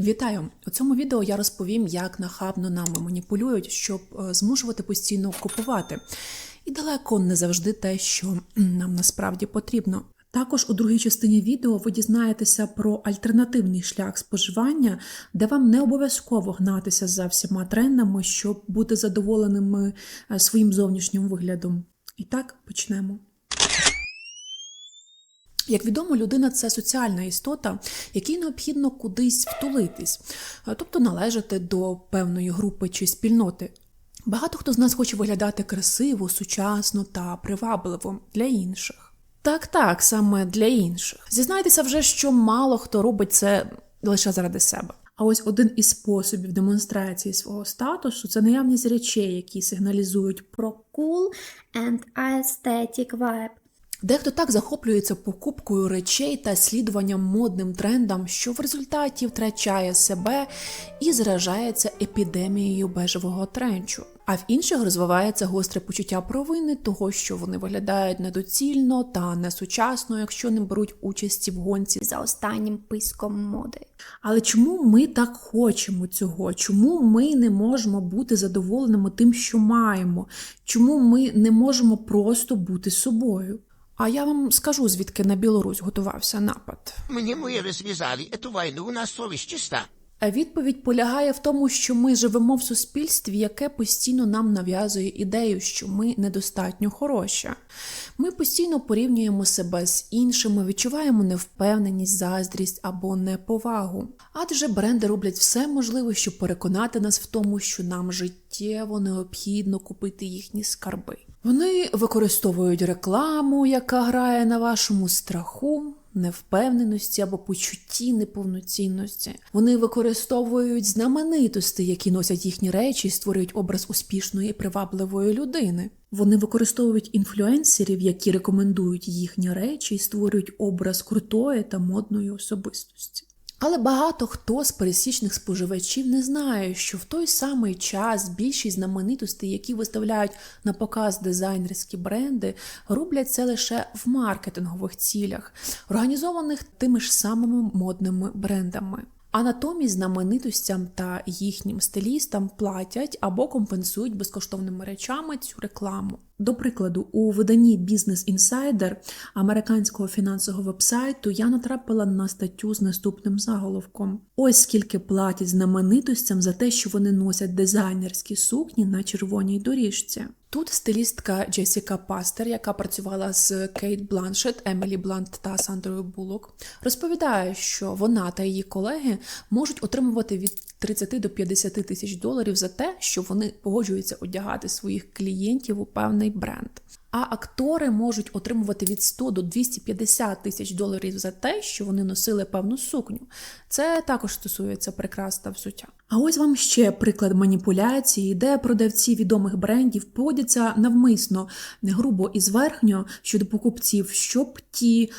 Вітаю! У цьому відео я розповім, як нахабно нами маніпулюють, щоб е, змушувати постійно купувати. І далеко не завжди те, що нам насправді потрібно. Також у другій частині відео ви дізнаєтеся про альтернативний шлях споживання, де вам не обов'язково гнатися за всіма трендами, щоб бути задоволеними е, своїм зовнішнім виглядом. І так почнемо. Як відомо, людина це соціальна істота, якій необхідно кудись втулитись, е, тобто належати до певної групи чи спільноти. Багато хто з нас хоче виглядати красиво, сучасно та привабливо для інших. Так, так, саме для інших. Зізнайтеся вже, що мало хто робить це лише заради себе. А ось один із способів демонстрації свого статусу це наявність речей, які сигналізують про cool and aesthetic vibe. Дехто так захоплюється покупкою речей та слідуванням модним трендам, що в результаті втрачає себе і заражається епідемією бежевого тренчу. А в інших розвивається гостре почуття провини, того, що вони виглядають недоцільно та несучасно, якщо не беруть участі в гонці. За останнім писком моди. Але чому ми так хочемо цього? Чому ми не можемо бути задоволеними тим, що маємо? Чому ми не можемо просто бути собою? А я вам скажу, звідки на Білорусь готувався напад. Мені мої розв'язали эту війну на совість чиста. Відповідь полягає в тому, що ми живемо в суспільстві, яке постійно нам нав'язує ідею, що ми недостатньо хороші. Ми постійно порівнюємо себе з іншими, відчуваємо невпевненість, заздрість або неповагу. Адже бренди роблять все можливе, щоб переконати нас в тому, що нам життєво необхідно купити їхні скарби. Вони використовують рекламу, яка грає на вашому страху, невпевненості або почутті неповноцінності. Вони використовують знаменитості, які носять їхні речі, і створюють образ успішної і привабливої людини. Вони використовують інфлюенсерів, які рекомендують їхні речі, і створюють образ крутої та модної особистості. Але багато хто з пересічних споживачів не знає, що в той самий час більшість знаменитостей, які виставляють на показ дизайнерські бренди, роблять це лише в маркетингових цілях, організованих тими ж самими модними брендами. А натомість знаменитостям та їхнім стилістам платять або компенсують безкоштовними речами цю рекламу. До прикладу, у виданні Business Insider американського фінансового вебсайту я натрапила на статтю з наступним заголовком: ось скільки платять знаменитостям за те, що вони носять дизайнерські сукні на червоній доріжці. Тут стилістка Джесіка Пастер, яка працювала з Кейт Бланшет, Емілі Блант та Сандрою Булок, розповідає, що вона та її колеги можуть отримувати від 30 до 50 тисяч доларів за те, що вони погоджуються одягати своїх клієнтів у певний бренд. А актори можуть отримувати від 100 до 250 тисяч доларів за те, що вони носили певну сукню. Це також стосується прикрас та взуття. А ось вам ще приклад маніпуляції, де продавці відомих брендів поводяться навмисно, не грубо і зверхньо щодо покупців, щоб ті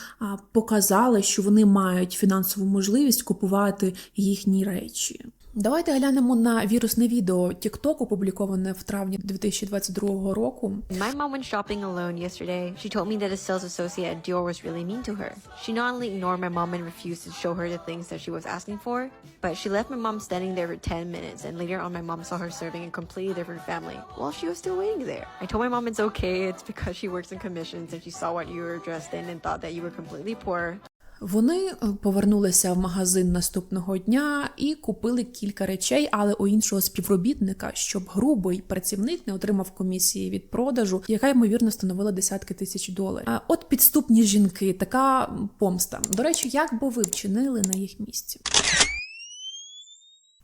показали, що вони мають фінансову можливість купувати їхні речі. Давайте глянемо на вірусне відео TikTok, опубліковане в травні 2022 року. My mom went shopping alone yesterday. She told me that a sales associate at Dior was really mean to her. She not only ignored my mom and refused to show her the things that she was asking for, but she left my mom standing there for 10 minutes and later on my mom saw her serving a completely different family while she was still waiting there. I told my mom it's okay, it's because she works in commissions and she saw what you were dressed in and thought that you were completely poor. Вони е, повернулися в магазин наступного дня і купили кілька речей, але у іншого співробітника, щоб грубий працівник не отримав комісії від продажу, яка ймовірно становила десятки тисяч доларів. А от підступні жінки, така помста. До речі, як би ви вчинили на їх місці?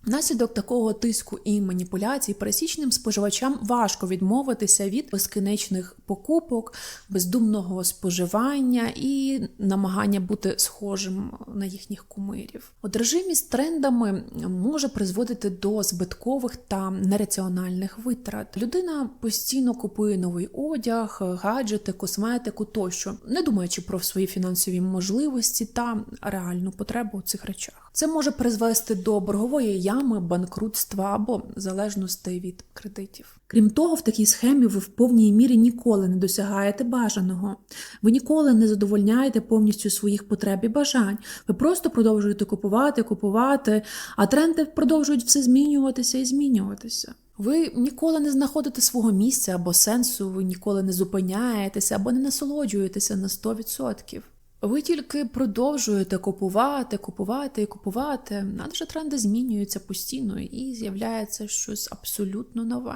Внаслідок такого тиску і маніпуляцій пересічним споживачам важко відмовитися від безкінечних покупок, бездумного споживання і намагання бути схожим на їхніх кумирів. Одержимість трендами може призводити до збиткових та нераціональних витрат. Людина постійно купує новий одяг, гаджети, косметику тощо, не думаючи про свої фінансові можливості та реальну потребу у цих речах. Це може призвести до боргової ями, банкрутства або залежностей від кредитів. Крім того, в такій схемі ви в повній мірі ніколи не досягаєте бажаного. Ви ніколи не задовольняєте повністю своїх потреб і бажань. Ви просто продовжуєте купувати, купувати, а тренди продовжують все змінюватися і змінюватися. Ви ніколи не знаходите свого місця або сенсу, ви ніколи не зупиняєтеся або не насолоджуєтеся на 100%. Ви тільки продовжуєте купувати, купувати і купувати, адже тренди змінюються постійно і з'являється щось абсолютно нове.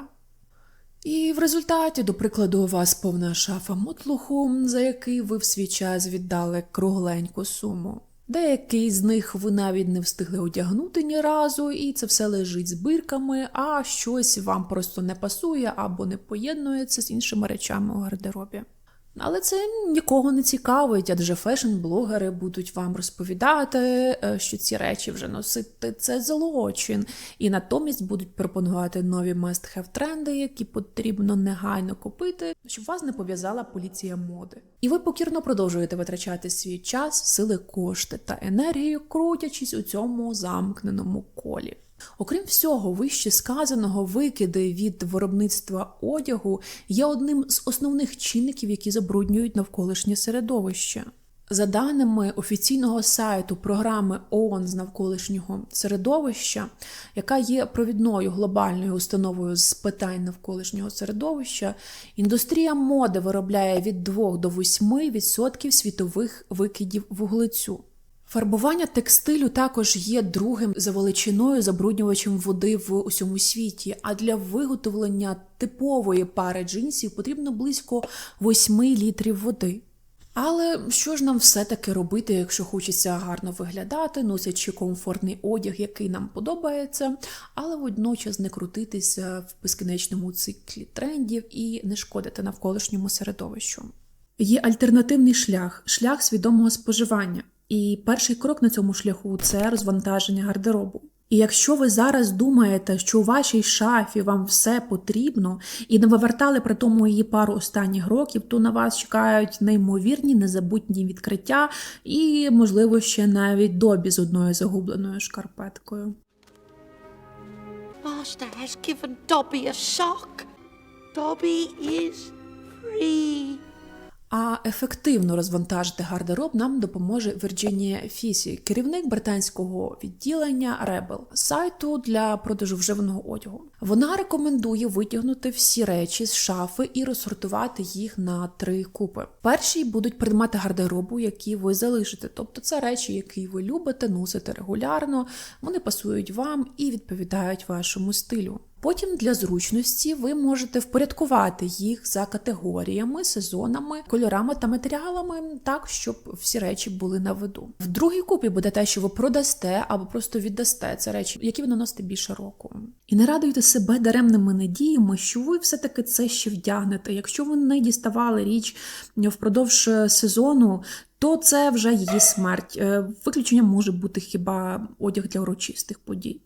І в результаті, до прикладу, у вас повна шафа мотлуху, за який ви в свій час віддали кругленьку суму. Деякий з них ви навіть не встигли одягнути ні разу, і це все лежить з бирками, а щось вам просто не пасує або не поєднується з іншими речами у гардеробі. Але це нікого не цікавить, адже фешн-блогери будуть вам розповідати, е, що ці речі вже носити це злочин, і натомість будуть пропонувати нові must-have тренди, які потрібно негайно купити, щоб вас не пов'язала поліція моди. І ви покірно продовжуєте витрачати свій час, сили, кошти та енергію, крутячись у цьому замкненому колі. Окрім всього, вище сказаного викиди від виробництва одягу є одним з основних чинників, які забруднюють навколишнє середовище. За даними офіційного сайту програми ООН з навколишнього середовища, яка є провідною глобальною установою з питань навколишнього середовища, індустрія моди виробляє від 2 до 8% світових викидів вуглецю. Фарбування текстилю також є другим за величиною забруднювачем води в усьому світі. А для виготовлення типової пари джинсів потрібно близько 8 літрів води. Але що ж нам все-таки робити, якщо хочеться гарно виглядати, носячи комфортний одяг, який нам подобається, але водночас не крутитися в безкінечному циклі трендів і не шкодити навколишньому середовищу. Є альтернативний шлях шлях свідомого споживання. І перший крок на цьому шляху це розвантаження гардеробу. І якщо ви зараз думаєте, що у вашій шафі вам все потрібно, і не вивертали при тому її пару останніх років, то на вас чекають неймовірні незабутні відкриття і, можливо, ще навіть добі з одною загубленою шкарпеткою. Master has given Dobby is free. А ефективно розвантажити гардероб нам допоможе Вірджинія Фісі, керівник британського відділення Rebel, сайту для продажу вживаного одягу. Вона рекомендує витягнути всі речі з шафи і розсортувати їх на три купи. Перші будуть предмети гардеробу, які ви залишите, тобто це речі, які ви любите, носите регулярно, вони пасують вам і відповідають вашому стилю. Потім для зручності ви можете впорядкувати їх за категоріями, сезонами, кольорами та матеріалами, так щоб всі речі були на виду. В другій купі буде те, що ви продасте або просто віддасте це речі, які ви наносите більше року. І не радуйте себе даремними надіями, що ви все-таки це ще вдягнете. Якщо ви не діставали річ впродовж сезону. То це вже її смерть. Е, Виключенням може бути хіба одяг для урочистих подій.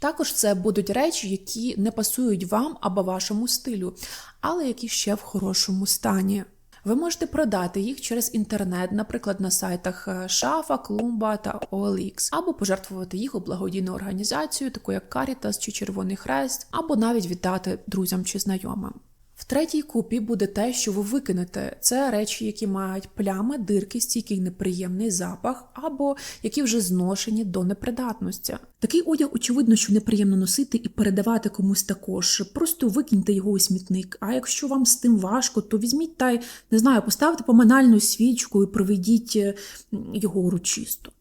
Також це будуть речі, які не пасують вам або вашому стилю, але які ще в хорошому стані. Ви можете продати їх через інтернет, наприклад, на сайтах е, Шафа, Клумба та OLX, або пожертвувати їх у благодійну організацію, таку як Caritas чи Червоний Хрест, або навіть віддати друзям чи знайомим. В третій купі буде те, що ви викинете. Це речі, які мають плями, дирки, стійкий неприємний запах, або які вже зношені до непридатності. Такий одяг, очевидно, що неприємно носити і передавати комусь також. Просто викиньте його у смітник. А якщо вам з тим важко, то візьміть та й не знаю, поставте поминальну свічку і проведіть е, його урочисто.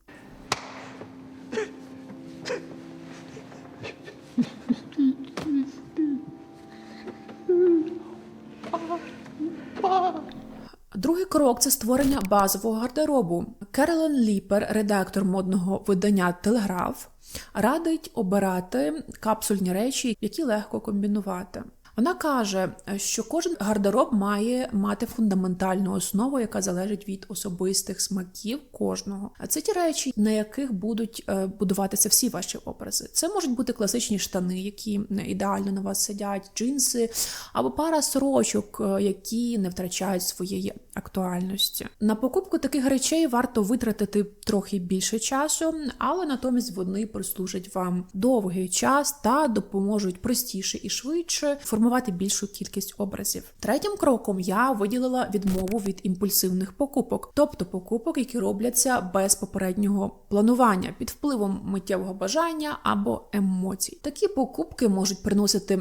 Другий крок це створення базового гардеробу. Керолен Ліпер, редактор модного видання Телеграф, радить обирати капсульні речі, які легко комбінувати. Вона каже, що кожен гардероб має мати фундаментальну основу, яка залежить від особистих смаків кожного. А це ті речі, на яких будуть е, будуватися всі ваші образи. Це можуть бути класичні штани, які ідеально на вас сидять, джинси або пара сорочок, е, які не втрачають своєї актуальності. На покупку таких речей варто витратити трохи більше часу, але натомість вони прослужать вам довгий час та допоможуть простіше і швидше формувати більшу кількість образів. Третім кроком я виділила відмову від імпульсивних покупок, тобто покупок, які робляться без попереднього планування під впливом миттєвого бажання або емоцій. Такі покупки можуть приносити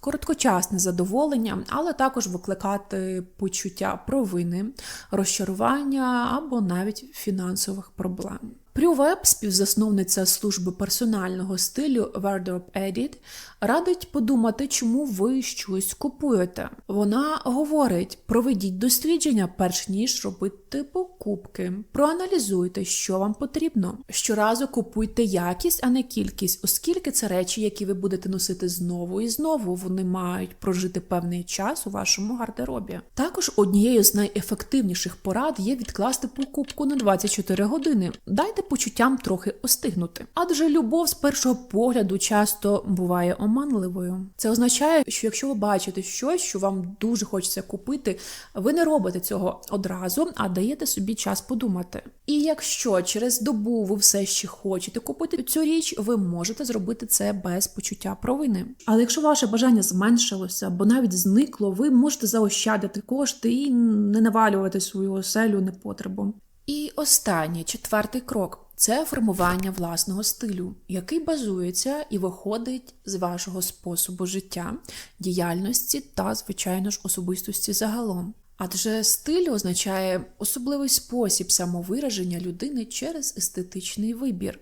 короткочасне задоволення, але також викликати почуття провини, розчарування або навіть фінансових проблем. Прю Веб, співзасновниця служби персонального стилю Wardrobe Edit, радить подумати, чому ви щось купуєте. Вона говорить: проведіть дослідження, перш ніж робити покупки. Проаналізуйте, що вам потрібно. Щоразу купуйте якість, а не кількість, оскільки це речі, які ви будете носити знову і знову. Вони мають прожити певний час у вашому гардеробі. Також однією з найефективніших порад є відкласти покупку на 24 години. Дайте почуттям трохи остигнути. Адже любов з першого погляду часто буває оманливою. Це означає, що якщо ви бачите щось, що вам дуже хочеться купити, ви не робите цього одразу, а даєте собі час подумати. І якщо через добу ви все ще хочете купити цю річ, ви можете зробити це без почуття провини. Але якщо ваше бажання зменшилося або навіть зникло, ви можете заощадити кошти і не навалювати свою оселю непотребом. І останній четвертий крок це формування власного стилю, який базується і виходить з вашого способу життя, діяльності та, звичайно ж, особистості загалом. Адже стиль означає особливий спосіб самовираження людини через естетичний вибір.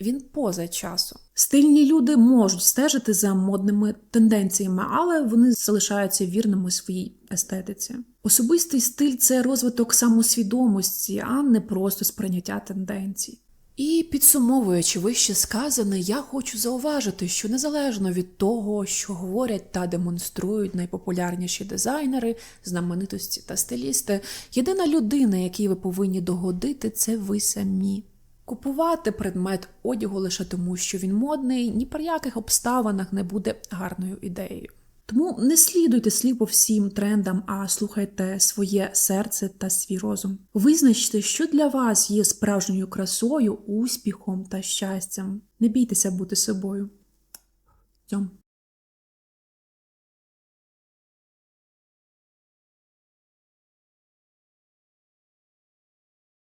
Він поза часом. Стильні люди можуть стежити за модними тенденціями, але вони залишаються вірними своїй естетиці. Особистий стиль це розвиток самосвідомості, а не просто сприйняття тенденцій. І підсумовуючи вище сказане, я хочу зауважити, що незалежно від того, що говорять та демонструють найпопулярніші дизайнери, знаменитості та стилісти, єдина людина, якій ви повинні догодити, це ви самі. Купувати предмет одягу лише тому, що він модний, ні при яких обставинах не буде гарною ідеєю. Тому не слідуйте сліпо всім трендам, а слухайте своє серце та свій розум. Визначте, що для вас є справжньою красою, успіхом та щастям. Не бійтеся бути собою. Цьом.